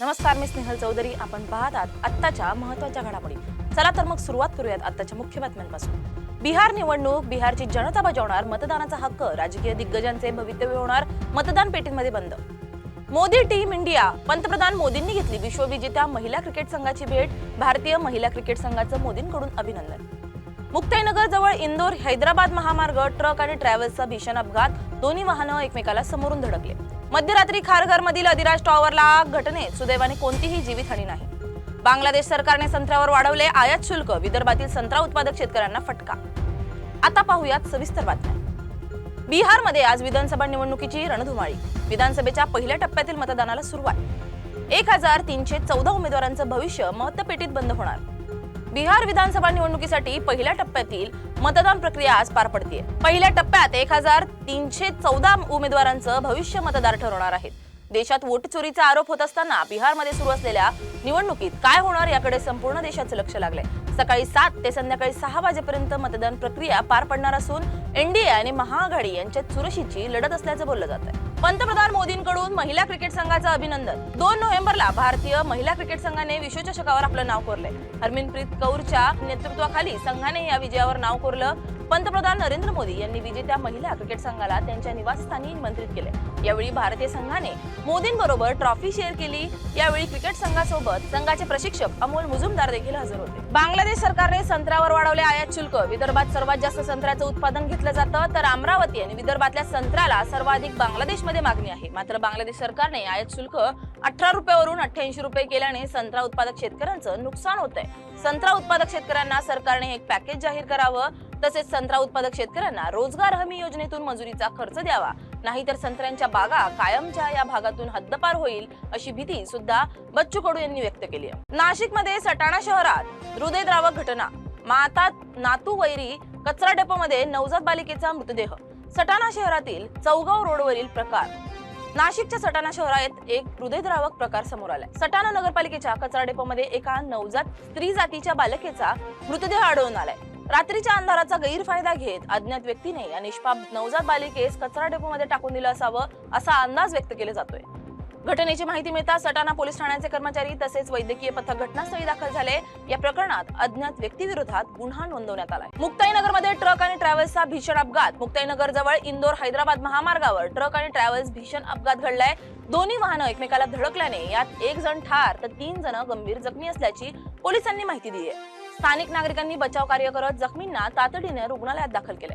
नमस्कार मी स्नेहल चौधरी. आपण पाहत आहात आत्ताच्या महत्त्वाच्या घडामोडी. चला तर मग सुरुवात करूयात आत्ताच्या मुख्य बातम्यांपासून. बिहार निवडणूक बिहारची जनता बजावणार मतदानाचा हक्क राजकीय दिग्गजांचे भवितव्य होणार मतदान पेटींमध्ये बंद. मोदी टीम इंडिया पंतप्रधान मोदींनी घेतली विश्वविजेत्या महिला क्रिकेट संघाची भेट भारतीय महिला क्रिकेट संघाचं मोदींकडून अभिनंदन. मुक्ताईनगर जवळ इंदोर हैदराबाद महामार्ग ट्रक आणि ट्रॅव्हल्सचा भीषण अपघात दोन्ही वाहनं एकमेकाला समोरून धडकले. मध्यरात्री खारघर मधील अधिराज टॉवरला आग घटनेत सुदैवाने कोणतीही जीवितहानी नाही. बांगलादेश सरकारने संत्र्यावर वाढवले आयात शुल्क विदर्भातील संत्रा उत्पादक शेतकऱ्यांना फटका. आता पाहूयात सविस्तर बातम्या. बिहारमध्ये आज विधानसभा निवडणुकीची रणधुमाळी. विधानसभेच्या पहिल्या टप्प्यातील मतदानाला सुरुवात. एक हजार तीनशे चौदा उमेदवारांचं भविष्य मतपेटीत बंद होणार. बिहार विधानसभा निवडणुकीसाठी पहिल्या टप्प्यातील मतदान प्रक्रिया आज पार पडते पहिल्या टप्प्यात एक हजार तीनशे चौदा उमेदवारांचं भविष्य मतदार ठरवणार आहेत. देशात वोट चोरीचा आरोप होत असताना बिहारमध्ये सुरू असलेल्या निवडणुकीत काय होणार याकडे संपूर्ण देशाचं लक्ष लागलंय. सकाळी सात ते संध्याकाळी सहा वाजेपर्यंत मतदान प्रक्रिया पार पडणार असून एनडीए आणि महाआघाडी यांच्यात चुरशीची लढत असल्याचं बोललं जात आहे पंतप्रधान मोदींकडून महिला क्रिकेट संघाचं अभिनंदन. दोन नोव्हेंबरला भारतीय महिला क्रिकेट संघाने विश्वचषकावर आपलं नाव कोरलंय. हरमिनप्रीत कौरच्या नेतृत्वाखाली संघाने या विजयावर नाव कोरलं. पंतप्रधान नरेंद्र मोदी यांनी विजेत्या महिला क्रिकेट संघाला त्यांच्या निवासस्थानी निमंत्रित केले. यावेळी भारतीय संघाने मोदींबरोबर ट्रॉफी शेअर केली. यावेळी क्रिकेट संघासोबत संघाचे प्रशिक्षक अमोल मुजुमदार देखील हजर होते. बांगलादेश सरकारने संत्र्यावर वाढवले आयात शुल्क. विदर्भात सर्वात जास्त संत्र्याचं उत्पादन घेतलं जातं. तर अमरावती आणि विदर्भातल्या संत्र्याला सर्वाधिक बांगलादेशमध्ये मागणी आहे. मात्र बांगलादेश सरकारने आयात शुल्क अठरा रुपयावरून अठ्ठ्याऐंशी रुपये केल्याने संत्रा उत्पादक शेतकऱ्यांचं नुकसान होत आहे संत्रा उत्पादक शेतकऱ्यांना सरकारने एक पॅकेज जाहीर करावं. तसेच संत्रा उत्पादक शेतकऱ्यांना रोजगार हमी योजनेतून मजुरीचा खर्च द्यावा. नाहीतर संत्र्यांच्या बागा कायमच्या या भागातून हद्दपार होईल अशी भीती सुद्धा बच्चू कडू यांनी व्यक्त केली आहे. नाशिकमध्ये सटाणा शहरात हृदयद्रावक घटना. माता नातू वैरी कचरा डेपोमध्ये नवजात बालिकेचा मृतदेह. सटाणा शहरातील चौगाव रोडवरील प्रकार. नाशिकच्या सटाणा शहरात एक हृदयद्रावक प्रकार समोर आलाय. सटाणा नगरपालिकेच्या कचरा डेपोमध्ये एका नवजात स्त्री जातीच्या बालकेचा मृतदेह आढळून आलाय. रात्रीच्या अंधाराचा गैरफायदा घेत अज्ञात व्यक्तीने या निष्पाप नवजात बालिकेस कचरा डेपोमध्ये टाकून दिलं असावं असा अंदाज व्यक्त केला जातोय. घटनेची माहिती मिळताच सटाणा पोलीस ठाण्याचे कर्मचारी तसेच वैद्यकीय पथक घटनास्थळी दाखल झाले. या प्रकरणात अज्ञात व्यक्तीविरोधात गुन्हा नोंदवण्यात आलाय. मुक्ताईनगरमध्ये ट्रक आणि ट्रॅव्हल्सचा भीषण अपघात. मुक्ताईनगर जवळ इंदोर हैदराबाद महामार्गावर ट्रक आणि ट्रॅव्हल्स भीषण अपघात घडलाय. दोन्ही वाहनं एकमेकाला धडकल्याने यात एक जण ठार तर तीन जण गंभीर जखमी असल्याची पोलिसांनी माहिती दिली आहे. स्थानिक नागरिकांनी बचाव कार्य करत जखमींना तातडीने रुग्णालयात दाखल केले